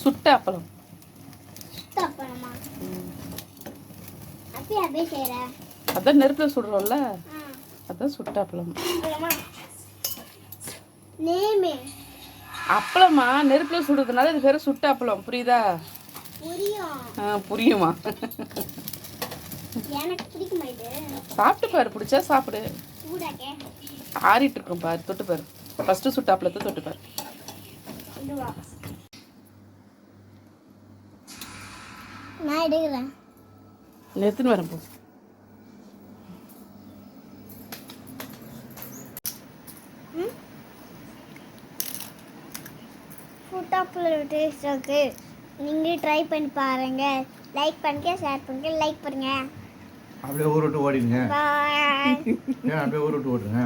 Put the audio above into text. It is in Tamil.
சுட்ட அப்பளம் அதான் நெருப்பில் சுடுறோம்ல. அதான் சுட்ட அப்பளம் அப்பளமா? நெருப்பில் சுடுறதுனால இது பேர் சுட்ட அப்பளம் புரியுதா? புரியும். சாப்பிட்டு பாரு பிடிச்சா சாப்பிடு. ஆறிட்டு இருக்கும் பாரு தொட்டு பாரு ஃபஸ்ட்டு சுட்ட அப்பளத்தை தொட்டு பாரு இதுவா நான் எடுக்கிறேன். நிறுத்துன்னு வரேன் போ. டேஸ்ட் இருக்கு. நீங்கள் ட்ரை பண்ணி பாருங்க. லைக் பண்ணுங்க ஷேர் பண்ணுங்க லைக் பண்ணுங்க. அப்படியே ஊர் விட்டு ஓடிடுங்க. அப்படியே ஊர் விட்டு ஓடுங்க